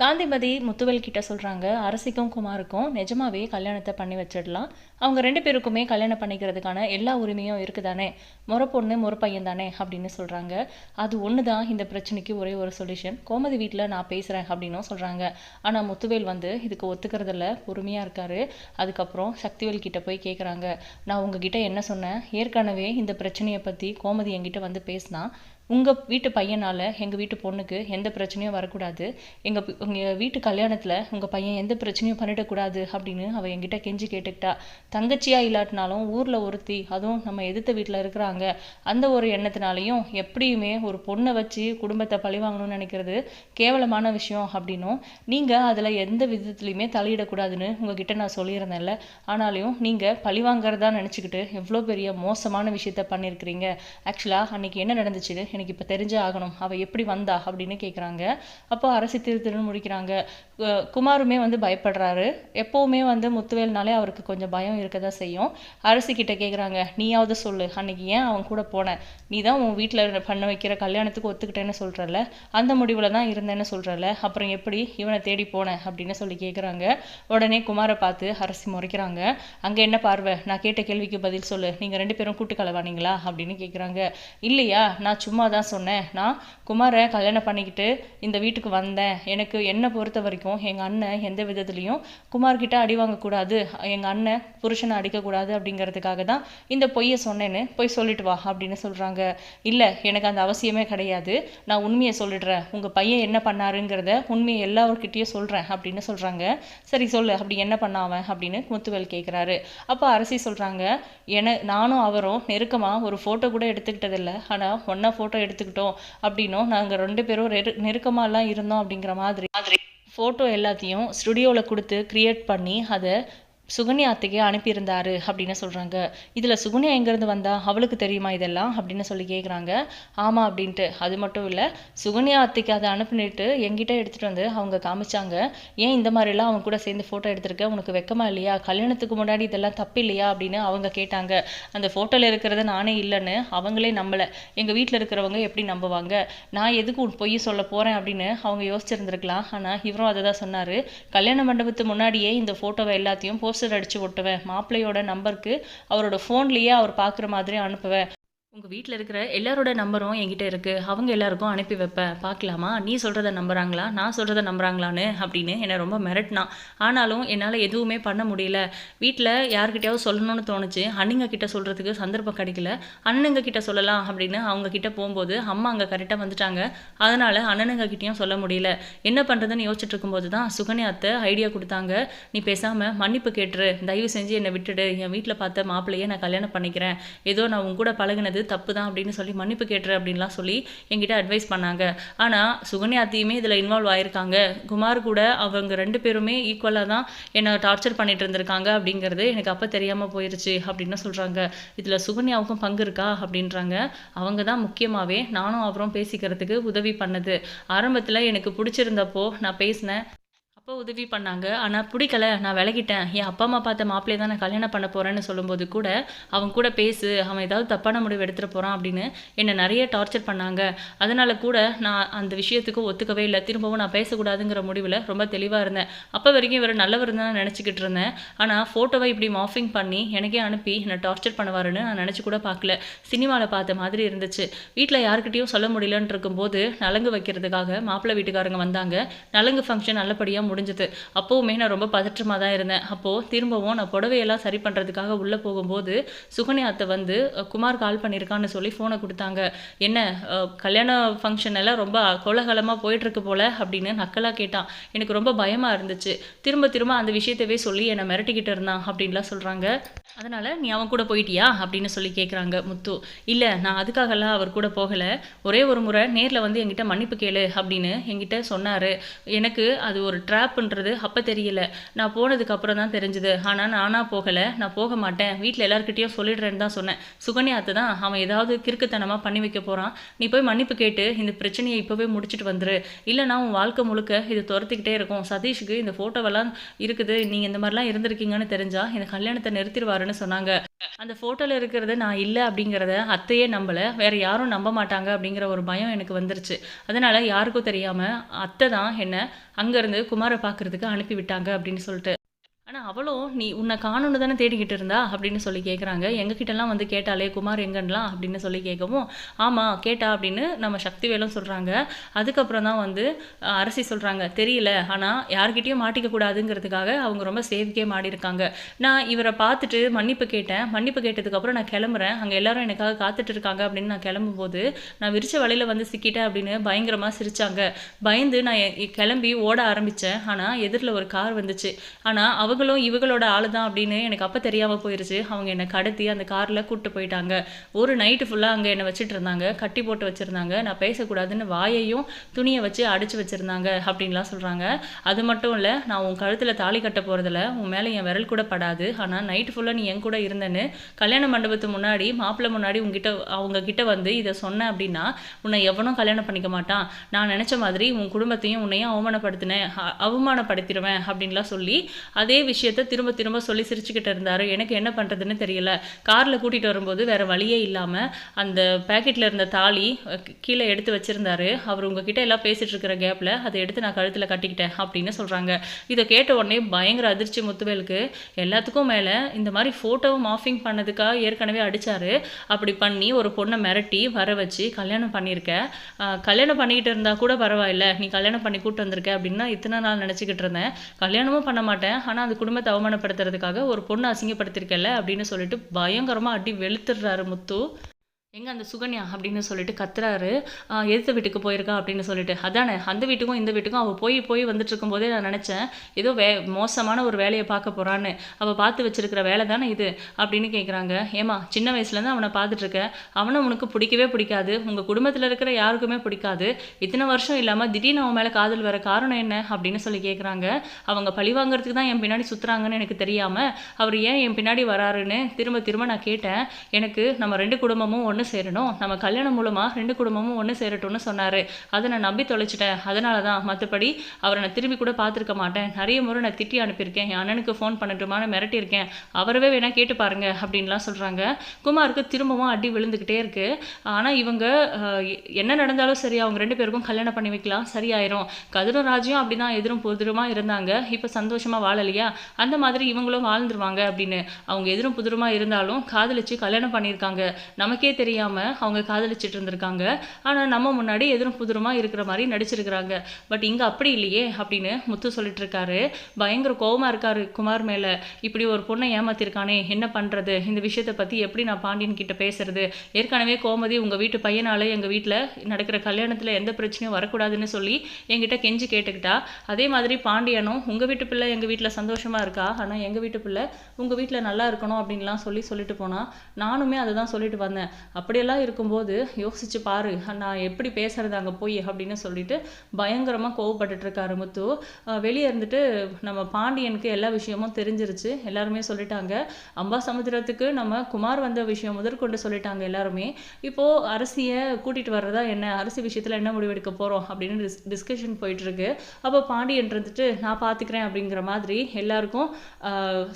காந்திமதி முத்துவேல் கிட்ட சொல்கிறாங்க அரசிக்கும் குமாருக்கும் நிஜமாவே கல்யாணத்தை பண்ணி வச்சிடலாம். அவங்க ரெண்டு பேருக்குமே கல்யாணம் பண்ணிக்கிறதுக்கான எல்லா உரிமையும் இருக்குதானே? முறை பொண்ணு முறை பையன் தானே அப்படின்னு சொல்கிறாங்க அது ஒன்று தான் இந்த பிரச்சனைக்கு ஒரே ஒரு சொல்யூஷன் கோமதி வீட்டில் நான் பேசுகிறேன் அப்படின்னும் சொல்கிறாங்க ஆனால் முத்துவேல் வந்து இதுக்கு ஒத்துக்கிறதில்ல பொறுமையாக இருக்காரு. அதுக்கப்புறம் சக்திவேல் கிட்ட போய் கேட்குறாங்க நான் உங்ககிட்ட என்ன சொன்னேன்? ஏற்கனவே இந்த பிரச்சனையை பற்றி கோமதி என்கிட்ட வந்து பேசினா உங்கள் வீட்டு பையனால் எங்கள் வீட்டு பொண்ணுக்கு எந்த பிரச்சனையும் வரக்கூடாது. எங்கள் உங்கள் வீட்டு கல்யாணத்தில் உங்கள் பையன் எந்த பிரச்சனையும் பண்ணிடக்கூடாது அப்படின்னு அவள் என்கிட்ட கெஞ்சி கேட்டுக்கிட்டா. தங்கச்சியாக இல்லாட்டினாலும் ஊரில் ஒருத்தி அதுவும் நம்ம எதிர்த்த வீட்டில் இருக்கிறாங்க. அந்த ஒரு எண்ணத்தினாலையும் எப்படியுமே ஒரு பொண்ணை வச்சு குடும்பத்தை பழிவாங்கணும்னு நினைக்கிறது கேவலமான விஷயம் அப்படின்னும். நீங்கள் அதில் எந்த விதத்துலையுமே தலையிடக்கூடாதுன்னு உங்ககிட்ட நான் சொல்லியிருந்தேன்ல. ஆனாலையும் நீங்கள் பழிவாங்கிறதா நினச்சிக்கிட்டு எவ்வளோ பெரிய மோசமான விஷயத்த பண்ணியிருக்கிறீங்க. ஆக்சுவலாக அன்றைக்கி என்ன நடந்துச்சுன்னு எனக்கு இப்போ தெரிஞ்சே ஆகணும். அவள் எப்படி வந்தா? அப்படின்னு கேட்குறாங்க அப்போ அரசு திரு திருன்னு முடிக்கிறாங்க. குமாருமே வந்து பயப்படுறாரு. எப்போவுமே வந்து முத்துவேல்னாலே அவருக்கு கொஞ்சம் பயம் இருக்க தான் செய்யும். அரசி கிட்ட கேட்குறாங்க நீயாவது சொல்லு. அன்னைக்கு ஏன் அவன் கூட போன? நீ தான் உன் வீட்டில் பண்ண வைக்கிற கல்யாணத்துக்கு ஒத்துக்கிட்டேன்னு சொல்கிறல்ல அந்த முடிவில் தான் இருந்தேன்னு சொல்கிறல்ல அப்புறம் எப்படி இவனை தேடி போனேன் அப்படின்னு சொல்லி கேட்குறாங்க உடனே குமாரை பார்த்து அரசி முறைக்கிறாங்க. அங்கே என்ன பார்வை? நான் கேட்ட கேள்விக்கு பதில் சொல்லு. நீங்கள் ரெண்டு பேரும் கூட்டு கலவானீங்களா அப்படின்னு கேட்குறாங்க இல்லையா. நான் சும்மா தான் சொன்னேன். நான் குமாரை கல்யாணம் பண்ணிக்கிட்டு இந்த வீட்டுக்கு வந்தேன். எனக்கு என்னை பொறுத்த வரைக்கும் எங்கள் அண்ணன் எந்த விதத்துலையும் குமார்கிட்ட அடி வாங்கக்கூடாது. எங்கள் அண்ணன் புருஷனை அடிக்கக்கூடாது அப்படிங்கிறதுக்காக தான் இந்த பொய்யை சொன்னேன்னு போய் சொல்லிட்டு வா அப்படின்னு சொல்கிறாங்க இல்லை எனக்கு அந்த அவசியமே கிடையாது. நான் உண்மையை சொல்லிடுறேன். உங்கள் பையன் என்ன பண்ணாருங்கிறத உண்மையை எல்லாருக்கிட்டேயும் சொல்கிறேன் அப்படின்னு சொல்கிறாங்க சரி சொல்லு அப்படி என்ன பண்ணாவன் அப்படின்னு முத்துவேல் கேட்குறாரு அப்போ அரசி சொல்கிறாங்க என நானும் அவரும் நெருக்கமாக ஒரு ஃபோட்டோ கூட எடுத்துக்கிட்டதில்லை. ஆனால் ஒன்றா ஃபோட்டோ எடுத்துக்கிட்டோம் அப்படின்னும் நாங்கள் ரெண்டு பேரும் நெரு நெருக்கமாலாம் இருந்தோம் அப்படிங்கிற மாதிரி. ஃபோட்டோ எல்லாத்தையும் ஸ்டுடியோவில் கொடுத்து க்ரியேட் பண்ணி அதை சுகன்யாத்துக்கே அனுப்பியிருந்தாரு அப்படின்னு சொல்கிறாங்க இதில் சுகன்யா எங்கேருந்து வந்தா? அவளுக்கு தெரியுமா இதெல்லாம்? அப்படின்னு சொல்லி கேட்குறாங்க ஆமாம் அப்படின்ட்டு. அது மட்டும் இல்லை சுகன்யா அத்தைக்கு அதை அனுப்பினிட்டு எங்கிட்ட எடுத்துகிட்டு வந்து அவங்க காமிச்சாங்க. ஏன் இந்த மாதிரிலாம் அவங்க கூட சேர்ந்து ஃபோட்டோ எடுத்திருக்க? உனக்கு வெக்கமா இல்லையா? கல்யாணத்துக்கு முன்னாடி இதெல்லாம் தப்பு இல்லையா அப்படின்னு அவங்க கேட்டாங்க. அந்த ஃபோட்டோவில் இருக்கிறத நானே இல்லைன்னு அவங்களே நம்பலை. எங்கள் வீட்டில் இருக்கிறவங்க எப்படி நம்புவாங்க? நான் எதுக்கு உன் பொய் சொல்ல போகிறேன் அப்படின்னு அவங்க யோசிச்சிருந்துருக்கலாம். ஆனால் இவரும் அதை தான் சொன்னார். கல்யாண மண்டபத்து முன்னாடியே இந்த ஃபோட்டோவை எல்லாத்தையும் போஸ்ட் போஸ்டர் அடித்து ஒட்டுவேன். மாப்பிள்ளையோட நம்பருக்கு அவரோட ஃபோன்லேயே அவர் பார்க்குற மாதிரி அனுப்புவேன். உங்கள் வீட்டில் இருக்கிற எல்லாரோட நம்பரும் என்கிட்ட இருக்குது அவங்க எல்லாருக்கும் அனுப்பி வைப்பேன் பார்க்கலாமா நீ சொல்கிறத நம்புறாங்களா? நான் சொல்கிறத நம்புகிறாங்களான்னு அப்படின்னு என்னை ரொம்ப மிரட்டினான் ஆனாலும் என்னால் எதுவுமே பண்ண முடியல. வீட்டில் யார்கிட்டயாவது சொல்லணும்னு தோணுச்சு. அண்ணுங்க கிட்ட சொல்கிறதுக்கு சந்தர்ப்பம் கிடைக்கல. அண்ணனுங்க கிட்ட சொல்லலாம் அப்படின்னு அவங்க கிட்ட போகும்போது அம்மா அங்கே கரெக்டாக வந்துட்டாங்க. அதனால் அண்ணனுங்க கிட்டேயும் சொல்ல முடியல. என்ன பண்ணுறதுன்னு யோசிச்சுட்டு இருக்கும்போது தான் சுகன்யா அத்தை ஐடியா கொடுத்தாங்க. நீ பேசாமல் மன்னிப்பு கேட்டுரு. தயவு செஞ்சு என்னை விட்டுடு. என் வீட்டில் பார்த்த மாப்பிள்ளையே நான் கல்யாணம் பண்ணிக்கிறேன். ஏதோ நான் உங்க கூட பழகினது தப்பு தான் அப்படின்னு சொல்லி மன்னிப்பு கேட்டுரு அப்படின்லாம் சொல்லி என்கிட்ட அட்வைஸ் பண்ணாங்க. ஆனால் சுகன்யாத்தையுமே இதில் இன்வால்வ் ஆயிருக்காங்க. குமார் கூட அவங்க ரெண்டு பேருமே ஈக்குவலாக தான் என்னை டார்ச்சர் பண்ணிட்டு இருந்திருக்காங்க அப்படிங்கிறது எனக்கு அப்போ தெரியாமல் போயிருச்சு அப்படின்னு சொல்கிறாங்க இதில் சுகன்யாவுக்கும் பங்கு இருக்கா அப்படின்றாங்க. அவங்க தான் முக்கியமாகவே நானும் அவரும் பேசிக்கிறதுக்கு உதவி பண்ணது. ஆரம்பத்தில் எனக்கு பிடிச்சிருந்தப்போ நான் பேசினேன். அப்போ உதவி பண்ணாங்க. ஆனால் பிடிக்கல. நான் விலகிட்டேன். என் அப்பா அம்மா பார்த்த மாப்பிள்ளையை தான் நான் கல்யாணம் பண்ண போகிறேன்னு சொல்லும்போது கூட அவன் கூட பேசு அவன் ஏதாவது தப்பான முடிவு எடுத்துகிட்டு போகிறான் அப்படின்னு என்னை நிறைய டார்ச்சர் பண்ணாங்க. அதனால கூட நான் அந்த விஷயத்துக்கு ஒத்துக்கவே இல்லை. திரும்பவும் நான் பேசக்கூடாதுங்கிற முடிவில் ரொம்ப தெளிவாக இருந்தேன். அப்போ வரைக்கும் இவர் நல்லவர் தான் நினச்சிக்கிட்டு இருந்தேன். ஆனால் ஃபோட்டோவை இப்படி மாஃபிங் பண்ணி எனக்கே அனுப்பி என்னை டார்ச்சர் பண்ணுவாருன்னு நான் நினச்சி கூட பார்க்கல. சினிமாவில் பார்த்த மாதிரி இருந்துச்சு. வீட்டில் யாருக்கிட்டேயும் சொல்ல முடியலன்னு இருக்கும்போது நலங்கு வைக்கிறதுக்காக மாப்பிள்ளை வீட்டுக்காரங்க வந்தாங்க. நலங்கு ஃபங்க்ஷன் நல்லபடியாக முடிஞ்சது. அப்போவுமே நான் ரொம்ப பதற்றமாக தான் இருந்தேன். அப்போது திரும்பவும் நான் புடவையெல்லாம் சரி பண்ணுறதுக்காக உள்ளே போகும்போது சுகன்யா அத்தை வந்து குமார் கால் பண்ணியிருக்கான்னு சொல்லி ஃபோனை கொடுத்தாங்க. என்ன கல்யாண ஃபங்க்ஷன் எல்லாம் ரொம்ப கோலகலமாக போயிட்டுருக்கு போல? அப்படின்னு நக்கலாக கேட்டான். எனக்கு ரொம்ப பயமாக இருந்துச்சு. திரும்ப திரும்ப அந்த விஷயத்தவே சொல்லி என்னை மிரட்டிக்கிட்டு இருந்தான் அப்படின்லாம் சொல்கிறாங்க அதனால் நீ அவன் கூட போயிட்டியா? அப்படின்னு சொல்லி கேட்குறாங்க முத்து. இல்லை நான் அதுக்காகலாம் அவர் கூட போகலை. ஒரே ஒரு முறை நேரில் வந்து என்கிட்ட மன்னிப்பு கேளு அப்படின்னு என்கிட்ட சொன்னார். எனக்கு அது ஒரு ட்ராப் பண்ணுறது அப்போ தெரியல. நான் போனதுக்கு அப்புறம் தான் தெரிஞ்சுது. ஆனால் நானாக போகலை. நான் போக மாட்டேன். வீட்டில் எல்லாருக்கிட்டேயும் சொல்லிடுறேன்னு தான் சொன்னேன். சுகன்யாத்தை தான் அவன் ஏதாவது கிறுக்குத்தனமாக பண்ணி வைக்க போகிறான் நீ போய் மன்னிப்பு கேட்டு இந்த பிரச்சனையை இப்போவே முடிச்சிட்டு வந்துரு. இல்லைனா உன் வாழ்க்கை முழுக்க இது துரத்திக்கிட்டே இருக்கும். சதீஷுக்கு இந்த ஃபோட்டோவெல்லாம் இருக்குது. நீங்கள் இந்த மாதிரிலாம் இருந்திருக்கீங்கன்னு தெரிஞ்சால் இந்த கல்யாணத்தை நிறுத்திடுவாருன்னு சொன்னாங்க. அந்த ஃபோட்டோவில் இருக்கிறது நான் இல்லை அப்படிங்கிறத அத்தையே நம்பலை. வேறு யாரும் நம்ப மாட்டாங்க அப்படிங்கிற ஒரு பயம் எனக்கு வந்துருச்சு. அதனால் யாருக்கும் தெரியாமல் அத்தை தான் என்னை அங்கேருந்து குமாரை பார்க்குறதுக்கு அனுப்பி விட்டாங்க அப்படின்னு சொல்லிட்டு. ஆனால் அவளோ நீ உன்னை காணுன்னு தானே தேடிக்கிட்டு இருந்தா? அப்படின்னு சொல்லி கேட்குறாங்க எங்ககிட்டலாம் வந்து கேட்டாலே குமார் எங்கன்லாம்? அப்படின்னு சொல்லி கேட்கவும் ஆமாம் கேட்டா அப்படின்னு நம்ம சக்திவேலும் சொல்கிறாங்க அதுக்கப்புறம் தான் வந்து அரசி சொல்கிறாங்க தெரியல. ஆனால் யார்கிட்டயும் மாட்டிக்க கூடாதுங்கிறதுக்காக அவங்க ரொம்ப சேஃப்கே மாடிருக்காங்க. நான் இவரை பார்த்துட்டு மன்னிப்பு கேட்டேன். மன்னிப்பு கேட்டதுக்கப்புறம் நான் கிளம்புறேன். அங்கே எல்லாரும் எனக்காக காத்துட்டு இருக்காங்க அப்படின்னு நான் கிளம்பும்போது நான் விரிச்ச வழியில் வந்து சிக்கிட்டேன் அப்படின்னு பயங்கரமாக சிரிச்சாங்க. பயந்து நான் கிளம்பி ஓட ஆரம்பித்தேன் ஆனால் எதிரில் ஒரு கார் வந்துச்சு. ஆனால் அவங்களும் இவங்களோட ஆள் தான் அப்படின்னு எனக்கு அப்போ தெரியாமல் போயிருச்சு. அவங்க என்னை கடத்தி அந்த காரில் கூப்பிட்டு போயிட்டாங்க. ஒரு நைட்டு ஃபுல்லாக அங்கே என்னை வச்சுட்டு இருந்தாங்க. கட்டி போட்டு வச்சுருந்தாங்க. நான் பேசக்கூடாதுன்னு வாயையும் துணியை வச்சு அடித்து வச்சுருந்தாங்க அப்படின்லாம் சொல்கிறாங்க அது மட்டும் இல்லை நான் உன் கழுத்தில் தாலி கட்ட போகிறதில்ல உன் மேலே என் விரல் கூட படாது. ஆனால் நைட்டு ஃபுல்லாக நீ என் கூட இருந்தேன்னு கல்யாண மண்டபத்து முன்னாடி மாப்பிள்ளை முன்னாடி உங்ககிட்ட அவங்க கிட்ட வந்து இதை சொன்னேன் அப்படின்னா உன்னை எவனும் கல்யாணம் பண்ணிக்க மாட்டான். நான் நினச்ச மாதிரி உன் குடும்பத்தையும் உன்னையும் அவமானப்படுத்தினேன். அவமானப்படுத்திடுவேன் அப்படின்லாம் சொல்லி அதே விஷயத்த திரும்ப திரும்ப சொல்லி சிரிச்சுக்கிட்டு இருந்தார். எனக்கு என்ன பண்ணுறதுன்னு தெரியல. காரில் கூட்டிகிட்டு வரும்போது வேறு வழியே இல்லாமல் அந்த பேக்கெட்டில் இருந்த தாலி கீழே எடுத்து வச்சுருந்தாரு. அவர் உங்ககிட்ட எல்லாம் பேசிகிட்டு இருக்கிற கேப்பில் அதை எடுத்து நான் கழுத்தில் கட்டிக்கிட்டேன் அப்படின்னு சொல்கிறாங்க இதை கேட்ட உடனே பயங்கர அதிர்ச்சி முத்துவேலுக்கு. எல்லாத்துக்கும் மேலே இந்த மாதிரி ஃபோட்டோவும் மாஃபிங் பண்ணதுக்காக ஏற்கனவே அடிச்சாரு. அப்படி பண்ணி ஒரு பொண்ணை மிரட்டி வர வச்சு கல்யாணம் பண்ணியிருக்கேன் கல்யாணம் பண்ணிக்கிட்டு இருந்தால் கூட பரவாயில்ல. நீ கல்யாணம் பண்ணி கூப்பிட்டு வந்திருக்க அப்படின்னா இத்தனை நாள் நினச்சிக்கிட்டு இருந்தேன். கல்யாணமும் பண்ண மாட்டேன். ஆனால் அது குடும்பத்தை அவமானப்படுத்துறதுக்காக ஒரு பொண்ணை அசிங்கப்படுத்திருக்கல அப்படின்னு சொல்லிட்டு பயங்கரமாக அடி வெளுத்துடுறாரு முத்து. எங்கே அந்த சுகன்யா அப்படின்னு சொல்லிட்டு கத்துறாரு. எதிர்த்த வீட்டுக்கு போயிருக்கா அப்படின்னு சொல்லிட்டு. அதானே அந்த வீட்டுக்கும் இந்த வீட்டுக்கும் அவள் போய் போய் வந்துட்டு இருக்கும்போதே நான் நினச்சேன் ஏதோ வே மோசமான ஒரு வேலையை பார்க்க போகிறான்னு அவள் பார்த்து வச்சிருக்கிற வேலை தானே இது? அப்படின்னு கேட்குறாங்க ஏமா சின்ன வயசுலேருந்து அவனை பார்த்துட்ருக்க அவனை உனக்கு பிடிக்கவே பிடிக்காது. உங்கள் குடும்பத்தில் இருக்கிற யாருக்குமே பிடிக்காது. இத்தனை வருஷம் இல்லாமல் திடீர்னு அவன் மேலே காதல் வர காரணம் என்ன? அப்படின்னு சொல்லி கேட்குறாங்க அவங்க பழி வாங்குறதுக்கு தான் என் பின்னாடி சுற்றுறாங்கன்னு எனக்கு தெரியாமல் அவர் ஏன் என் பின்னாடி வராருன்னு திரும்ப திரும்ப நான் கேட்டேன். எனக்கு நம்ம ரெண்டு குடும்பமும் ஒன்று சேரணும். நம்ம கல்யாணம் மூலமாக ரெண்டு குடும்பமும் ஒன்று சேரட்டும்னு சொன்னார். அதை நான் நம்பி தொலைச்சிட்டேன். அதனால தான் மற்றபடி அவரை நான் திரும்பி கூட பார்த்துருக்க மாட்டேன். நிறைய முறை நான் திட்டி அனுப்பியிருக்கேன். என் அண்ணனுக்கு ஃபோன் பண்ணட்டுமான்னு மிரட்டியிருக்கேன். அவரவே வேணா கேட்டு பாருங்க அப்படின்லாம் சொல்கிறாங்க குமாருக்கு திரும்பவும் அடி விழுந்துக்கிட்டே இருக்கு. ஆனால் இவங்க என்ன நடந்தாலும் சரி அவங்க ரெண்டு பேருக்கும் கல்யாணம் பண்ணி வைக்கலாம். சரியாயிரும். கதிரும் ராஜ்யம் அப்படிதான் எதிரும் புதிருமா இருந்தாங்க. இப்போ சந்தோஷமா வாழலையா? அந்த மாதிரி இவங்களும் வாழ்ந்துருவாங்க அப்படின்னு. அவங்க எதிரும் புதிருமா இருந்தாலும் காதலிச்சு கல்யாணம் பண்ணியிருக்காங்க. நமக்கே தெரியும். அவங்க காதலிச்சிட்டு இருந்திருக்காங்க. ஆனால் நம்ம முன்னாடி எதிரும் புதிருமா இருக்கிற மாதிரி நடிச்சிருக்கிறாங்க. பட் இங்கே அப்படி இல்லையே அப்படின்னு முத்து சொல்லிட்டு இருக்காரு. பயங்கர கோபமாக இருக்காரு குமார் மேலே. இப்படி ஒரு பொண்ணை ஏமாத்திருக்கானே என்ன பண்ணுறது இந்த விஷயத்தை பற்றி எப்படி நான் பாண்டியன் கிட்ட பேசுறது? ஏற்கனவே கோமதி உங்கள் வீட்டு பையனால் எங்கள் வீட்டில் நடக்கிற கல்யாணத்தில் எந்த பிரச்சனையும் வரக்கூடாதுன்னு சொல்லி என்கிட்ட கெஞ்சி கேட்டுக்கிட்டா. அதே மாதிரி பாண்டியனும் உங்கள் வீட்டு பிள்ளை எங்கள் வீட்டில் சந்தோஷமாக இருக்கா? ஆனால் எங்கள் வீட்டு பிள்ளை உங்கள் வீட்டில் நல்லா இருக்கணும் அப்படின்லாம் சொல்லி சொல்லிட்டு போனால் நானுமே அதை தான் சொல்லிட்டு வந்தேன். அப்படியெல்லாம் இருக்கும்போது யோசிச்சு பாரு நான் எப்படி பேசுறது அங்க போய் அப்படின்னு சொல்லிட்டு பயங்கரமா கோவப்பட்டுட்டு இருக்காரு முத்து. வெளியே இருந்துட்டு நம்ம பாண்டியனுக்கு எல்லா விஷயமும் தெரிஞ்சிருச்சு எல்லாருமே சொல்லிட்டாங்க. அம்பா சமுத்திரத்துக்கு நம்ம குமார் வந்த விஷயம் முதற்கொண்டு சொல்லிட்டாங்க எல்லாருமே. இப்போ அரசியை கூட்டிட்டு வர்றதா என்ன? அரசி விஷயத்துல என்ன முடிவெடுக்க போறோம் அப்படின்னு டிஸ் டிஸ்கஷன் போயிட்டு இருக்கு. அப்போ பாண்டியன் இருந்துட்டு நான் பாத்துக்கிறேன் அப்படிங்கிற மாதிரி எல்லாருக்கும்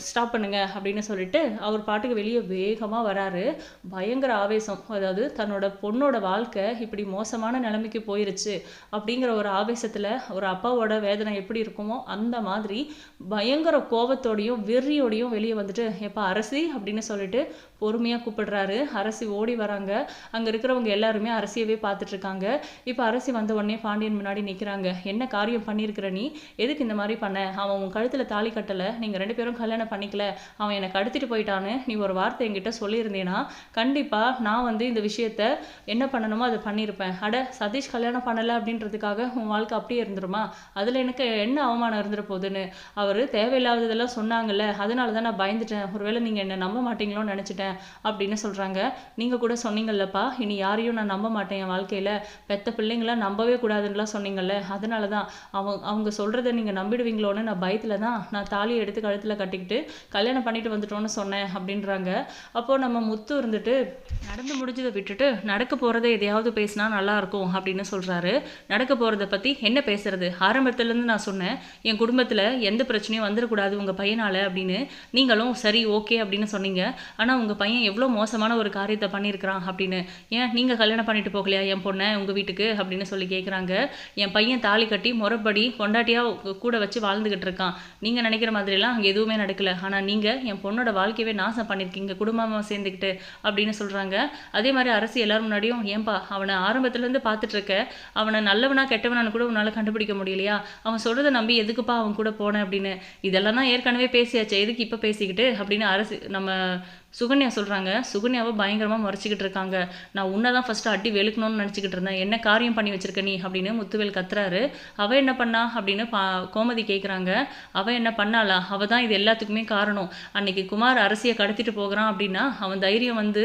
ஸ்டாப் பண்ணுங்க அப்படின்னு சொல்லிட்டு அவர் பாட்டுக்கு வெளியே வேகமா வராரு. பயங்கர ஆவேசம். அதாவது தன்னோட பொண்ணோட வாழ்க்கை இப்படி மோசமான நிலைமைக்கு போயிருச்சு அப்படிங்கிற ஒரு ஆவேசத்தில் ஒரு அப்பாவோட வேதனை எப்படி இருக்குமோ அந்த மாதிரி பயங்கர கோபத்தோடையும் வெறியோடையும் வெளியே வந்துட்டு எப்பா அரசி? அப்படின்னு சொல்லிட்டு பொறுமையாக கூப்பிடுறாரு. அரசி ஓடி வராங்க. அங்கே இருக்கிறவங்க எல்லாருமே அரசியவே பார்த்துட்டு இருக்காங்க. இப்போ அரசி வந்த உடனே பாண்டியன் முன்னாடி நிற்கிறாங்க என்ன காரியம் பண்ணியிருக்கிற நீ? எதுக்கு இந்த மாதிரி பண்ண? அவன் உன் கழுத்தில் தாலி கட்டலை. நீங்கள் ரெண்டு பேரும் கல்யாணம் பண்ணிக்கல. அவன் என்னை கடத்திட்டு போயிட்டான்னு நீ ஒரு வார்த்தை என்கிட்ட சொல்லியிருந்தேன்னா கண்டிப்பாக நான் நான் வந்து இந்த விஷயத்த என்ன பண்ணணுமோ அதை பண்ணியிருப்பேன். அட சதீஷ் கல்யாணம் பண்ணலை அப்படின்றதுக்காக உன் வாழ்க்கை அப்படியே இருந்துருமா? அதில் எனக்கு என்ன அவமானம் இருந்துட போகுதுன்னு அவர் தேவையில்லாததெல்லாம் சொன்னாங்கல்ல அதனால தான் நான் பயந்துட்டேன். ஒருவேளை நீங்கள் என்ன நம்ப மாட்டீங்களோன்னு நினச்சிட்டேன் அப்படின்னு சொல்கிறாங்க நீங்கள் கூட சொன்னீங்கல்லப்பா இனி யாரையும் நான் நம்ப மாட்டேன் என் வாழ்க்கையில். பெத்த பிள்ளைங்களாம் நம்பவே கூடாதுன்னுலாம் சொன்னீங்கல்ல அதனால தான். அவங்க அவங்க சொல்கிறத நீங்கள் நம்பிடுவீங்களோன்னு நான் பயத்தில் தான் நான் தாலியை எடுத்து கழுத்தில் கட்டிக்கிட்டு கல்யாணம் பண்ணிட்டு வந்துட்டோன்னு சொன்னேன் அப்படின்றாங்க. அப்போது நம்ம முத்து இருந்துட்டு நடந்த நடந்து முடிஞ்சதை விட்டுட்டு நடக்க போகிறத எதையாவது பேசினா நல்லாயிருக்கும் அப்படின்னு சொல்கிறாரு நடக்க போகிறத பற்றி என்ன பேசுறது? ஆரம்பத்துலேருந்து நான் சொன்னேன் என் குடும்பத்தில் எந்த பிரச்சனையும் வந்துடக்கூடாது உங்கள் பையனால் அப்படின்னு. நீங்களும் சரி ஓகே அப்படின்னு சொன்னீங்க. ஆனால் உங்கள் பையன் எவ்வளோ மோசமான ஒரு காரியத்தை பண்ணியிருக்கிறான் அப்படின்னு. ஏன் நீங்கள் கல்யாணம் பண்ணிட்டு போகலையா என் பொண்ணை உங்கள் வீட்டுக்கு? அப்படின்னு சொல்லி கேட்குறாங்க என் பையன் தாலி கட்டி முறைப்படி கொண்டாட்டியாக கூட வச்சு வாழ்ந்துக்கிட்டு இருக்கான். நீங்கள் நினைக்கிற மாதிரிலாம் அங்கே எதுவுமே நடக்கல. ஆனால் நீங்கள் என் பொண்ணோட வாழ்க்கையவே நாசம் பண்ணியிருக்கீங்க குடும்பமாக சேர்ந்துக்கிட்டு அப்படின்னு சொல்கிறாங்க அதே மாதிரி அரசு எல்லாரும் முன்னாடியும் ஏன்பா அவனை ஆரம்பத்துலேருந்து பார்த்துட்ருக்க? அவனை நல்லவனா கெட்டவனான்னு கூட உன்னால் கண்டுபிடிக்க முடியலையா? அவன் சொல்கிறத நம்பி எதுக்குப்பா அவன் கூட போனேன் அப்படின்னு? இதெல்லாம் தான் ஏற்கனவே பேசியாச்சு எதுக்கு இப்போ பேசிக்கிட்டு? அப்படின்னு அரசு நம்ம சுகன்யா சொல்கிறாங்க சுகன்யாவை பயங்கரமாக மறைச்சிக்கிட்டு இருக்காங்க. நான் உன்னை தான் ஃபஸ்ட்டு அட்டி வெளுக்கணும்னு நினச்சிக்கிட்டு இருந்தேன். என்ன காரியம் பண்ணி வச்சிருக்க நீ? அப்படின்னு முத்துவேல் கத்துறாரு. அவள் என்ன பண்ணா அப்படின்னு பா கோமதி கேட்குறாங்க அவள் என்ன பண்ணாளா? அவள் தான் இது எல்லாத்துக்குமே காரணம். அன்னைக்கு குமார் அரசியை கடத்திட்டு போகிறான் அப்படின்னா அவன் தைரியம் வந்து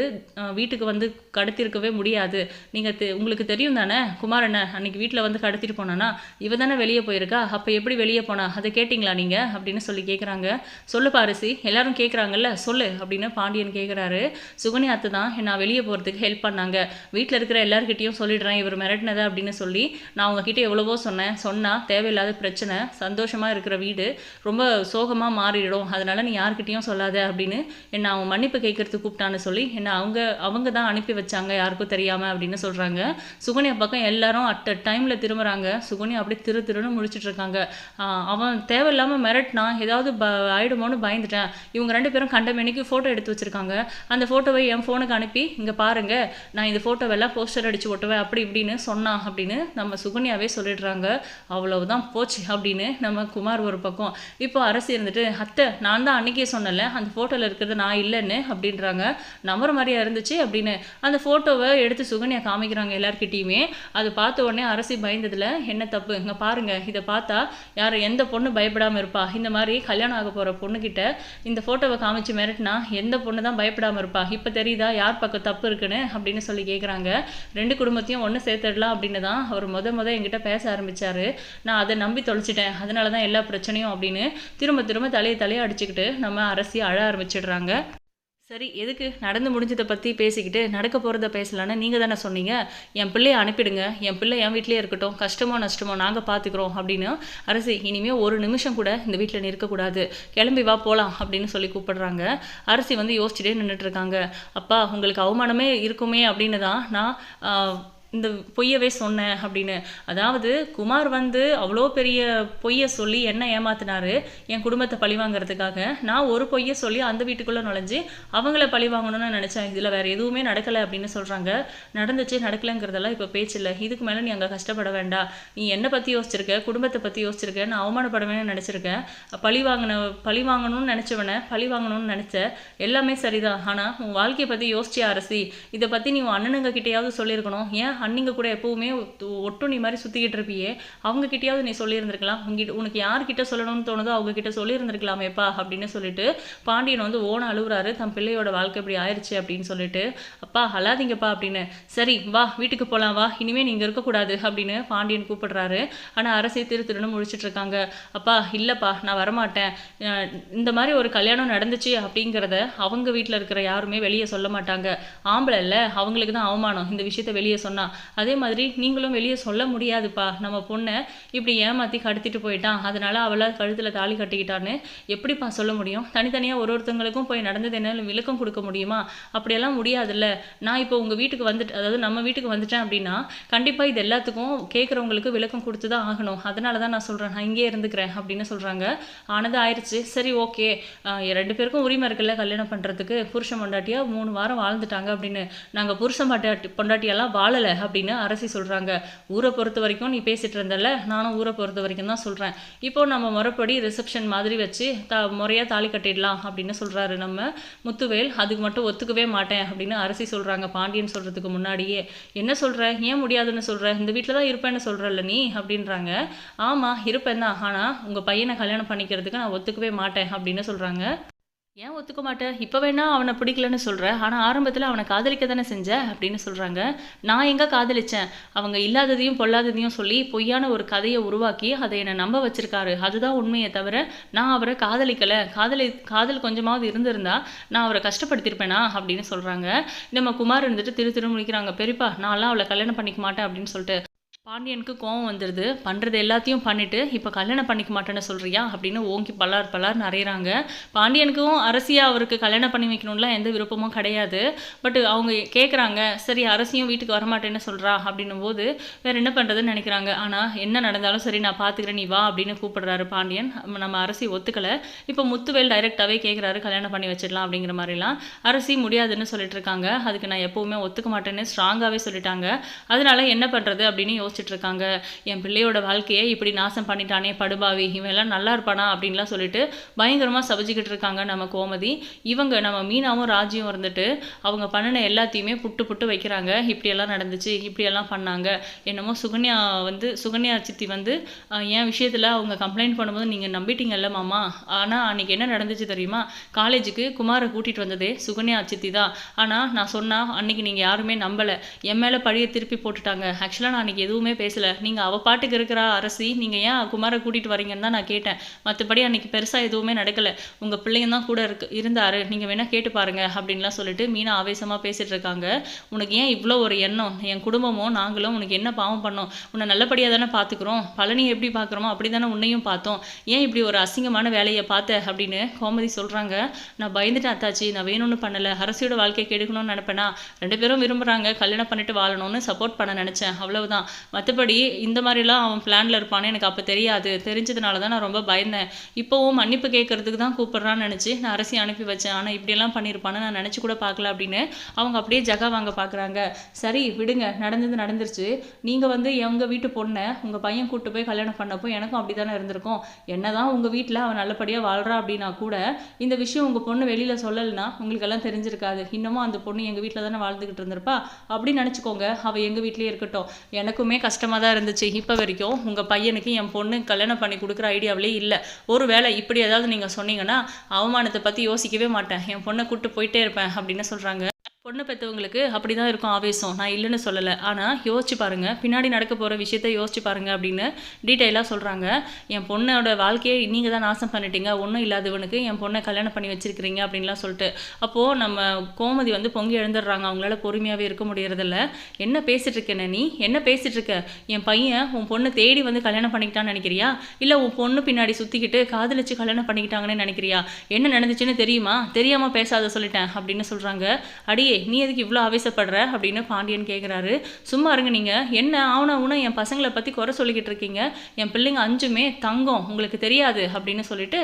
வீட்டுக்கு வந்து கடத்திருக்கவே முடியாது. நீங்கள் தெ உங்களுக்கு தெரியும் தானே? குமார் என்ன அன்னைக்கு வீட்டில் வந்து கடத்திட்டு போனானா? இவ தானே வெளியே போயிருக்கா? அப்போ எப்படி வெளியே போனா? அதை கேட்டிங்களா நீங்கள் அப்படின்னு சொல்லி கேட்குறாங்க சொல்லுப்பா அரிசி எல்லாரும் கேட்குறாங்கல்ல சொல்லு அப்படின்னு பாண்டியன் கேட்குறாரு சுகன்யா அத்தை தான் நான் வெளியே போகிறதுக்கு ஹெல்ப் பண்ணாங்க. வீட்டில் இருக்கிற எல்லாருக்கிட்டையும் சொல்லிடுறேன். இவர் மிரட்டினதை அப்படின்னு சொல்லி நான் உங்ககிட்ட எவ்வளவோ சொன்னேன். சொன்னால் தேவையில்லாத பிரச்சனை சந்தோஷமாக இருக்கிற வீடு ரொம்ப சோகமாக மாறிடும். அதனால நீ யார்கிட்டையும் சொல்லாத அப்படின்னு என்னை அவன் மன்னிப்பு கேட்கறதுக்கு கூப்பிட்டான்னு சொல்லி என்னை அவங்க அவங்க தான் அனுப்பி வச்சாங்க. யாருக்கும் தெரியாமல் அப்படின்னு சொல்கிறாங்க சுகன்யா பக்கம் எல்லாரும் அட் அ டைமில் திரும்புகிறாங்க சுகன்யா அப்படியே திரு திருன்னு முழிச்சிட்டு இருக்காங்க. அவன் தேவையில்லாமல் மிரட்டினா ஏதாவது ப ஆயிடுமோன்னு பயந்துட்டேன். இவங்க ரெண்டு பேரும் கண்டமேனிக்கு ஃபோட்டோ எடுத்து வச்சிருக்காங்க. அந்த ஃபோட்டோவை என் ஃபோனுக்கு அனுப்பி இங்கே பாருங்க நான் இந்த ஃபோட்டோவெல்லாம் போஸ்டர் அடித்து ஒட்டுவேன் அப்படி இப்படின்னு சொன்னான் அப்படின்னு நம்ம சுகன்யாவே சொல்லிடுறாங்க. அவ்வளவுதான் போச்சு அப்படின்னு நம்ம குமார் ஒரு பக்கம். இப்போ அரசு இருந்துட்டு அத்தை நான் தான் அன்னைக்கே சொன்னல அந்த ஃபோட்டோவில் இருக்கிறது நான் இல்லைன்னு அப்படின்றாங்க. நம்புற மாதிரியா இருந்துச்சு அப்படின்னு. அந்த ஃபோட்டோவை எடுத்து சுகன்யா காமிக்கிறாங்க எல்லார்கிட்டயுமே. அது பார்த்த உடனே அரசி பயந்ததில் என்ன தப்பு? இங்கே பாருங்க இதை பார்த்தா யார் எந்த பொண்ணு பயப்படாமல் இருப்பா? இந்த மாதிரி கல்யாணம் ஆக போகிற பொண்ணுக்கிட்ட இந்த ஃபோட்டோவை காமிச்சு மிரட்டினா எந்த பொண்ணு தான் பயப்படாமல் இருப்பா. இப்போ தெரியுதா யார் பக்கம் தப்பு இருக்குன்னு அப்படின்னு சொல்லி கேட்குறாங்க ரெண்டு குடும்பத்தையும் ஒன்று சேர்த்துடலாம் அப்படின்னு தான் அவர் முத முத என்கிட்ட பேச ஆரம்பித்தார் நான் அதை நம்பி தொலைச்சிட்டேன். அதனால தான் எல்லா பிரச்சனையும் அப்படின்னு திரும்ப திரும்ப தலையை தலையை அடிச்சுக்கிட்டு நம்ம அரசி அழ ஆரம்பிச்சிடுறாங்க. சரி எதுக்கு நடந்து முடிஞ்சதை பற்றி பேசிக்கிட்டு நடக்க போகிறத பேசலான்னு நீங்கள் தானே சொன்னீங்க. என் பிள்ளையை அனுப்பிடுங்க. என் பிள்ளை என் வீட்லேயே இருக்கட்டும். கஷ்டமோ நஷ்டமோ நாங்கள் பார்த்துக்குறோம் அப்படின்னு அரசு இனிமேல் ஒரு நிமிஷம் கூட இந்த வீட்டில் நிற்கக்கூடாது. கிளம்பி வா போகலாம் அப்படின்னு சொல்லி கூப்பிடுறாங்க. அரசி வந்து யோசிச்சுட்டே நின்றுட்டு இருக்காங்க. அப்பா உங்களுக்கு அவமானமே இருக்குமே அப்படின்னு தான் நான் இந்த பொய்யவே சொன்னேன் அப்படின்னு. அதாவது குமார் வந்து அவ்வளோ பெரிய பொய்யை சொல்லி என்ன ஏமாத்தினாரு? என் குடும்பத்தை பழி வாங்குறதுக்காக. நான் ஒரு பொய்யை சொல்லி அந்த வீட்டுக்குள்ளே நுழைஞ்சு அவங்கள பழி வாங்கணும்னு நினச்சேன். இதில் வேறு எதுவுமே நடக்கலை அப்படின்னு சொல்கிறாங்க நடந்துச்சு நடக்கலைங்கிறதெல்லாம் இப்போ பேச்சில்லை இதுக்கு மேலே நீ அங்கே கஷ்டப்பட வேண்டாம். நீ என்னை பற்றி யோசிச்சிருக்க குடும்பத்தை பற்றி யோசிச்சிருக்க நான் அவமானப்படவேன்னு நினச்சிருக்கேன் பழி வாங்கின பழி வாங்கணும்னு நினச்சவனை பழி வாங்கணும்னு நினச்ச எல்லாமே சரிதான். ஆனால் உன் வாழ்க்கையை பற்றி யோசிச்சியா அரசி? இதை பற்றி நீ உன் அண்ணனுங்க கிட்டேயாவது சொல்லியிருக்கணும். ஏன் அண்ணிங்க கூட எப்பவுமே ஒட்டுணி மாதிரி சுற்றிக்கிட்டு இருப்பியே. அவங்க கிட்டேயாவது நீ சொல்லியிருந்திருக்கலாம். உங்ககிட்ட உனக்கு யார்கிட்ட சொல்லணும்னு தோணுதோ அவங்க கிட்ட சொல்லியிருந்திருக்கலாமேப்பா அப்படின்னு சொல்லிட்டு பாண்டியன் வந்து ஓன அழுகுறாரு தன் பிள்ளையோட வாழ்க்கை இப்படி ஆயிடுச்சு அப்படின்னு சொல்லிட்டு அப்பா அழாதீங்கப்பா அப்படின்னு. சரி வா வீட்டுக்கு போகலாம் வா. இனிமேல் நீங்க இருக்கக்கூடாது அப்படின்னு பாண்டியன் கூப்பிடுறாரு. ஆனால் அரசை திரு திருன்னு முழிச்சிட்டு இருக்காங்க அப்பா இல்லைப்பா நான் வரமாட்டேன். இந்த மாதிரி ஒரு கல்யாணம் நடந்துச்சு அப்படிங்கிறத அவங்க வீட்டில் இருக்கிற யாருமே வெளியே சொல்ல மாட்டாங்க. ஆம்பளை இல்லை அவங்களுக்கு தான் அவமானம். இந்த விஷயத்த வெளியே சொன்னா அதே மாதிரி நீங்களும் வெளியே சொல்ல முடியாதுப்பா. நம்ம பொண்ணை இப்படி ஏமாற்றி கடத்திட்டு போயிட்டான். அதனால் அவளை கழுத்தில் தாலி கட்டிக்கிட்டான்னு எப்படிப்பா சொல்ல முடியும்? தனித்தனியாக ஒரு ஒருத்தவங்களுக்கும் போய் நடந்தது என்ன விளக்கம் கொடுக்க முடியுமா? அப்படியெல்லாம் முடியாதுல்ல. நான் இப்போ உங்கள் வீட்டுக்கு வந்துட்டு அதாவது நம்ம வீட்டுக்கு வந்துட்டேன் அப்படின்னா கண்டிப்பாக இது எல்லாத்துக்கும் கேட்குறவங்களுக்கு விளக்கம் கொடுத்து தான் ஆகணும். அதனால தான் நான் சொல்கிறேன் நான் இங்கேயே இருந்துக்கிறேன் அப்படின்னு சொல்கிறாங்க ஆனது ஆயிடுச்சு. சரி ஓகே. ரெண்டு பேருக்கும் உரிமை இருக்குல்ல கல்யாணம் பண்ணுறதுக்கு புருஷன் பொண்டாட்டியாக மூணு வாரம் வாழ்ந்துட்டாங்க அப்படின்னு. நாங்கள் புருஷன் பொண்டாட்டி பொண்டாட்டியெல்லாம் வாழலை. அப்படின்னு அரசி சொல்கிறாங்க ஊரை பொறுத்த வரைக்கும் நீ பேசிட்டு இருந்தல நானும் ஊரை பொறுத்த வரைக்கும் தான் சொல்கிறேன் இப்போ நம்ம முறைப்படி ரிசப்ஷன் மாதிரி வச்சு த முறையாக தாலி கட்டிடலாம் அப்படின்னு சொல்கிறாரு நம்ம முத்துவேல். அதுக்கு மட்டும் ஒத்துக்கவே மாட்டேன் அப்படின்னு அரசி சொல்கிறாங்க பாண்டியன் சொல்கிறதுக்கு முன்னாடியே. என்ன சொல்கிற ஏன் முடியாதுன்னு சொல்கிற இந்த வீட்டில் தான் இருப்பேன்னு சொல்கிறல்ல நீ? அப்படின்றாங்க. ஆமாம் இருப்பேன் தான். ஆனால் உங்கள் பையனை கல்யாணம் பண்ணிக்கிறதுக்கு நான் ஒத்துக்கவே மாட்டேன் அப்படின்னு சொல்கிறாங்க ஏன் ஒத்துக்க மாட்டேன் இப்போ வேணா அவனை பிடிக்கலன்னு சொல்கிற ஆனால் ஆரம்பத்தில் அவனை காதலிக்க தானே செஞ்ச அப்படின்னு சொல்கிறாங்க நான் எங்கே காதலிச்சேன்? அவங்க இல்லாததையும் பொல்லாததையும் சொல்லி பொய்யான ஒரு கதையை உருவாக்கி அதை என்னை நம்ப வச்சிருக்காரு. அதுதான் உண்மையை தவிர நான் அவரை காதலிக்கலை. காதலி காதல் கொஞ்சமாவது இருந்திருந்தா நான் அவரை கஷ்டப்படுத்தியிருப்பேனா அப்படின்னு சொல்கிறாங்க நம்ம குமார் இருந்துட்டு திரு திரு முடிக்கிறாங்க பெரியப்பா நான்லாம் அவளை கல்யாணம் பண்ணிக்க மாட்டேன் அப்படின்னு சொல்லிட்டு. பாண்டியனுக்கு கோவம் வந்துடுது பண்ணுறது எல்லாத்தையும் பண்ணிவிட்டு இப்போ கல்யாணம் பண்ணிக்க மாட்டேன்னு சொல்கிறியா அப்படின்னு ஓங்கி பல்லார் பல்லார் நிறையிறாங்க பாண்டியனுக்கும் அரசியாக அவருக்கு கல்யாணம் பண்ணி வைக்கணும்லாம் எந்த விருப்பமும் கிடையாது. பட் அவங்க கேட்குறாங்க சரி அரசியும் வீட்டுக்கு வரமாட்டேன்னு சொல்கிறா அப்படின்னும் போது வேற என்ன பண்ணுறதுன்னு நினைக்கிறாங்க. ஆனால் என்ன நடந்தாலும் சரி நான் பார்த்துக்கிறேன் நீ வா அப்படின்னு கூப்பிடுறாரு பாண்டியன். நம்ம- அரசி ஒத்துக்கலை. இப்போ முத்துவேல் டைரெக்டாகவே கேட்குறாரு கல்யாணம் பண்ணி வச்சிடலாம் அப்படிங்கிற மாதிரிலாம். அரசி முடியாதுன்னு சொல்லிட்டு இருக்காங்க. அதுக்கு நான் எப்போவுமே ஒத்துக்க மாட்டேன்னு ஸ்ட்ராங்காகவே சொல்லிட்டாங்க. அதனால என்ன பண்ணுறது அப்படின்னு யோசிச்சு இருக்காங்க என் பிள்ளையோட வாழ்க்கையை இப்படி நாசம் பண்ணிட்டானே படுபாவி இவன் எல்லாம் நல்லா இருப்பானா அப்படின்லாம் சொல்லிட்டு பயங்கரமாக சபிச்சுக்கிட்டு இருக்காங்க நம்ம கோமதி. இவங்க நம்ம மீனாவும் ராஜியும் இருந்துட்டு அவங்க பண்ணின எல்லாத்தையுமே புட்டு புட்டு வைக்கிறாங்க. இப்படியெல்லாம் நடந்துச்சு இப்படியெல்லாம் பண்ணாங்க. என்னமோ சுகன்யா வந்து சுகன்யா சித்தி வந்து என் விஷயத்தில் அவங்க கம்ப்ளைண்ட் பண்ணும்போது நீங்கள் நம்பிட்டீங்கல்ல மாமா. ஆனால் அன்னைக்கு என்ன நடந்துச்சு தெரியுமா? காலேஜுக்கு குமாரை கூட்டிகிட்டு வந்ததே சுகன்யா சித்தி தான். ஆனால் நான் சொன்னால் அன்னைக்கு நீங்கள் யாருமே நம்பலை. என் மேலே பழியை திருப்பி போட்டுட்டாங்க. ஆக்சுவலாக நான் அன்னைக்கு எதுவுமே பேசலை. நீங்கள் அவள் பாட்டுக்கு இருக்கிற அரசி. நீங்கள் ஏன் குமாரை கூட்டிகிட்டு வரீங்கன்னு தான் நான் கேட்டேன். மற்றபடி அன்னைக்கு பெருசாக எதுவுமே நடக்கலை. உங்கள் பிள்ளைங்க தான் கூட இருக்கு இருந்தாரு. நீங்கள் வேணால் கேட்டு பாருங்க அப்படின்லாம் சொல்லிட்டு மீனா ஆவேசமாக பேசிகிட்டு இருக்காங்க. உனக்கு ஏன் இவ்வளோ ஒரு எண்ணம்? என் குடும்பமும் நாங்களும் உனக்கு என்ன பாவம் பண்ணோம்? உன்னை நல்லபடியாக தானே பார்த்துக்குறோம் பழனி எப்படி பார்க்குறோமோ அப்படி தானே உன்னையும் பார்த்தோம். ஏன் இப்படி ஒரு அசிங்கமான வேலையை பார்த்த அப்படின்னு கோமதி சொல்கிறாங்க நான் பயந்துட்டேன் அத்தாச்சி. நான் வேணும்னு பண்ணலை. அரசியோட வாழ்க்கையை கெடுக்கணும்னு நினப்பேனா? ரெண்டு பேரும் விரும்புகிறாங்க கல்யாணம் பண்ணிட்டு வாழணும்னு சப்போர்ட் பண்ண நினச்சேன். அவ்வளவுதான். மற்றபடி இந்த மாதிரிலாம் அவன் பிளானில் இருப்பான்னு எனக்கு அப்போ தெரியாது. தெரிஞ்சதுனால தான் நான் ரொம்ப பயந்தேன். இப்போவும் மன்னிப்பு கேட்கறதுக்கு தான் கூப்பிட்றான்னு நினச்சி நான் அரசி அனுப்பி வச்சேன். ஆனால் இப்படியெல்லாம் பண்ணியிருப்பான்னு நான் நினச்சி கூட பார்க்கல அப்படின்னு அவங்க அப்படியே ஜகா வாங்க பார்க்குறாங்க. சரி விடுங்க. நடந்தது நடந்துருச்சு. நீங்கள் வந்து எங்கள் வீட்டு பொண்ணை உங்கள் பையன் கூப்பிட்டு போய் கல்யாணம் பண்ணப்போ எனக்கும் அப்படி தானே இருந்திருக்கும். என்ன தான் உங்கள் வீட்டில் அவன் நல்லபடியாக வாழ்கிறா அப்படின்னா கூட இந்த விஷயம் உங்கள் பொண்ணு வெளியில் சொல்லலைன்னா உங்களுக்கெல்லாம் தெரிஞ்சிருக்காது. இன்னமும் அந்த பொண்ணு எங்கள் வீட்டில் தானே வாழ்ந்துக்கிட்டு இருந்திருப்பா? அப்படின்னு நினச்சிக்கோங்க. அவள் எங்கள் வீட்லேயே இருக்கட்டும். எனக்குமே கஷ்டமாக தான் இருந்துச்சு. இப்போ வரைக்கும் உங்கள் பையனுக்கு என் பொண்ணு கல்யாணம் பண்ணி கொடுக்குற ஐடியாவிலே இல்லை. ஒரு வேளை இப்படி ஏதாவது நீங்கள் சொன்னீங்கன்னா அவமானத்தை பற்றி யோசிக்கவே மாட்டேன். என் பொண்ணை கூட்டு போயிட்டே இருப்பேன் அப்படின்னு சொல்கிறாங்க பொண்ணு பெற்றவங்களுக்கு அப்படி தான் இருக்கும் ஆவேசம். நான் இல்லைன்னு சொல்லலை. ஆனால் யோசிச்சு பாருங்கள் பின்னாடி நடக்க போகிற விஷயத்த யோசிச்சு பாருங்கள் அப்படின்னு டீட்டெயிலாக சொல்கிறாங்க என் பொண்ணோட வாழ்க்கையை நீங்கள் தான் நாசம் பண்ணிட்டீங்க. ஒன்றும் இல்லாதவனுக்கு என் பொண்ணை கல்யாணம் பண்ணி வச்சிருக்கிறீங்க அப்படின்லாம் சொல்லிட்டு அப்போது நம்ம கோமதி வந்து பொங்கி எழுந்துடுறாங்க. அவங்களால பொறுமையாகவே இருக்க முடியறதில்ல. என்ன பேசிகிட்டு இருக்கேன நீ என்ன பேசிகிட்ருக்க இருக்க? என் பையன் உன் பொண்ணு தேடி வந்து கல்யாணம் பண்ணிக்கிட்டான்னு நினைக்கிறியா? இல்லை உன் பொண்ணு பின்னாடி சுற்றிக்கிட்டு காதலிச்சு கல்யாணம் பண்ணிக்கிட்டாங்கன்னு நினைக்கிறியா? என்ன நடந்துச்சுன்னு தெரியுமா? தெரியாமல் பேசாத சொல்லிட்டேன் அப்படின்னு சொல்கிறாங்க அடி அடியே நீ எதுக்கு இவ்வளோ ஆவேசப்படுற? அப்படின்னு பாண்டியன் கேட்குறாரு சும்மா இருங்க நீங்கள் என்ன ஆவண உன என் பசங்களை பற்றி குறை சொல்லிக்கிட்டு இருக்கீங்க? என் பிள்ளைங்க அஞ்சுமே தங்கம் உங்களுக்கு தெரியாது அப்படின்னு சொல்லிட்டு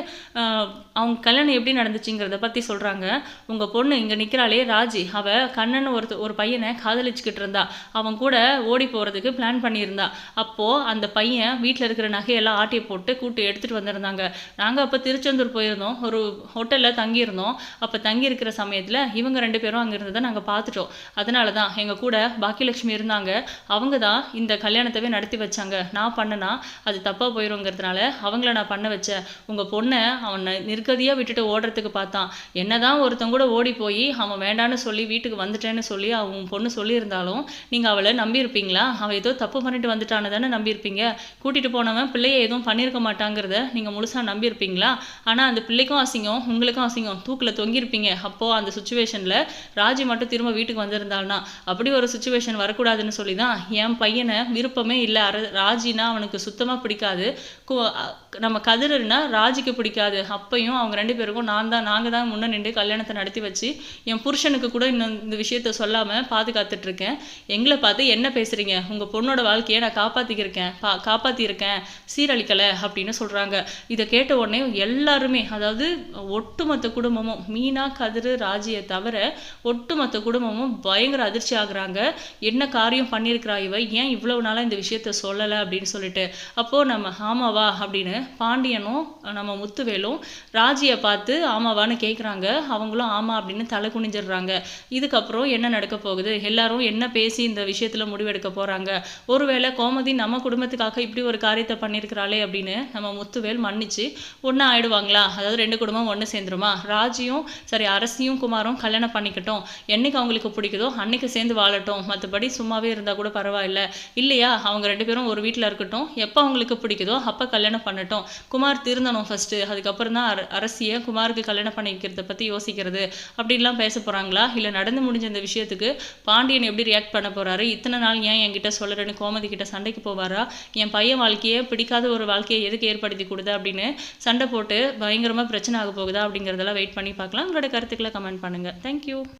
அவங்க கல்யாணம் எப்படி நடந்துச்சுங்கிறத பற்றி சொல்கிறாங்க உங்கள் பொண்ணு இங்கே நிற்கிறாளே ராஜி. அவள் கண்ணன் ஒருத்த ஒரு பையனை காதலிச்சுக்கிட்டு இருந்தா. அவன் கூட ஓடி போகிறதுக்கு பிளான் பண்ணியிருந்தா. அப்போது அந்த பையன் வீட்டில் இருக்கிற நகையெல்லாம் ஆட்டியை போட்டு கூட்டு எடுத்துகிட்டு வந்திருந்தாங்க. நாங்கள் அப்போ திருச்செந்தூர் போயிருந்தோம். ஒரு ஹோட்டலில் தங்கியிருந்தோம். அப்போ தங்கியிருக்கிற சமயத்தில் இவங்க ரெண்டு பேரும் அங்கே இருந்தது நாங்கள் பார்த்துட்டோம். அதனால தான் எங்கள் கூட பாக்கியலட்சுமி இருந்தாங்க. அவங்க தான் இந்த கல்யாணத்தவே நடத்தி வச்சாங்க. நான் பண்ணனா அது தப்பாக போயிடுங்கிறதுனால அவங்கள நான் பண்ண வச்சேன். உங்கள் பொண்ணை அவனை நிற்கதியாக விட்டுட்டு ஓடுறதுக்கு பார்த்தான். என்னதான் ஒருத்தன் கூட ஓடி போய் அவன் வேண்டான்னு சொல்லி வீட்டுக்கு வந்துட்டேன்னு சொல்லி அவன் பொண்ணு சொல்லியிருந்தாலும் நீங்கள் அவளை நம்பியிருப்பீங்களா? அவள் ஏதோ தப்பு பண்ணிட்டு வந்துட்டான தானே நம்பியிருப்பீங்க. கூட்டிகிட்டு போனவன் பிள்ளையை எதுவும் பண்ணியிருக்க மாட்டாங்கிறத நீங்கள் முழுசாக நம்பியிருப்பீங்களா? ஆனால் அந்த பிள்ளைக்கும் அசிங்கம் உங்களுக்கும் அசிங்கம். தூக்கில் தொங்கியிருப்பீங்க. அப்போது அந்த சுச்சுவேஷனில் ராஜி மட்டும் திரும்ப வீட்டுக்கு வந்திருந்தாள்னா அப்படி ஒரு சுச்சுவேஷன் வரக்கூடாதுன்னு சொல்லி தான் என் பையனை விருப்பமே இல்லை. அர ராஜினா அவனுக்கு சுத்தமாக பிடிக்காது. நம்ம கதிரன்னா ராஜிக்கு பிடிக்காது. அப்பையும் அவங்க ரெண்டு பேருக்கும் நான் தான் நாங்கள் தான் முன்ன நின்று கல்யாணத்தை நடத்தி வச்சு என் புருஷனுக்கு கூட இன்னும் இந்த விஷயத்த சொல்லாமல் பாதுகாத்துட்டு இருக்கேன். எங்களை பார்த்து என்ன பேசுறீங்க? உங்கள் பொண்ணோட வாழ்க்கையை நான் காப்பாற்றிக்கிருக்கேன் பா காப்பாற்றியிருக்கேன் சீரழிக்கலை அப்படின்னு சொல்கிறாங்க இதை கேட்ட உடனே எல்லாருமே அதாவது ஒட்டுமொத்த குடும்பமும் மீனா கதிர் ராஜியை தவிர ஒட்டு ஒட்டுமொத்த குடும்பமும் பயங்கர அதிர்ச்சி ஆகுறாங்க. என்ன காரியம் பண்ணியிருக்கிறா இவ? ஏன் இவ்வளவு நாளாக இந்த விஷயத்த சொல்லலை அப்படின்னு சொல்லிட்டு. அப்போது நம்ம ஆமாவா அப்படின்னு பாண்டியனும் நம்ம முத்துவேலும் ராஜியை பார்த்து ஆமாவான்னு கேட்குறாங்க அவங்களும் ஆமா அப்படின்னு தலை குனிஞ்சிடுறாங்க. இதுக்கப்புறம் என்ன நடக்க போகுது? எல்லாரும் என்ன பேசி இந்த விஷயத்தில் முடிவெடுக்க போகிறாங்க ஒருவேளை கோமதி நம்ம குடும்பத்துக்காக இப்படி ஒரு காரியத்தை பண்ணியிருக்கிறாளே அப்படின்னு நம்ம முத்துவேல் மன்னிச்சு ஒன்றா ஆயிடுவாங்களா? அதாவது ரெண்டு குடும்பம் ஒன்று சேர்ந்துருமா? ராஜியும் சரி அரசியும் குமாரும் கல்யாணம் பண்ணிக்கிட்டோம். என்னைக்கு அவங்களுக்கு பிடிக்குதோ அன்றைக்கு சேர்ந்து வாழட்டும். மற்றபடி சும்மாவே இருந்தால் கூட பரவாயில்ல. இல்லையா? அவங்க ரெண்டு பேரும் ஒரு வீட்டில் இருக்கட்டும். எப்போ அவங்களுக்கு பிடிக்குதோ அப்போ கல்யாணம் பண்ணட்டும். குமார் திருந்தணும் ஃபஸ்ட்டு அதுக்கப்புறம் தான் அர அரசியை குமாருக்கு கல்யாணம் பண்ணி வைக்கிறத பற்றி யோசிக்கிறது. அப்படின்லாம் பேச போகிறாங்களா இல்லை நடந்து முடிஞ்ச இந்த விஷயத்துக்கு பாண்டியன் எப்படி ரியாக்ட் பண்ண போகிறாரு இத்தனை நாள் ஏன் என்கிட்ட சொல்லறேன்னு கோமதி கிட்ட சண்டைக்கு போவாரா? என் பையன் வாழ்க்கையே பிடிக்காத ஒரு வாழ்க்கையை எதுக்கு ஏற்படுத்தி கொடுது அப்படின்னு சண்டை போட்டு பயங்கரமாக பிரச்சனை ஆக போகுதா அப்படிங்கிறதெல்லாம் வெயிட் பண்ணி பார்க்கலாம். உங்களோட கருத்துக்களை கமெண்ட் பண்ணுங்கள் தேங்க்யூ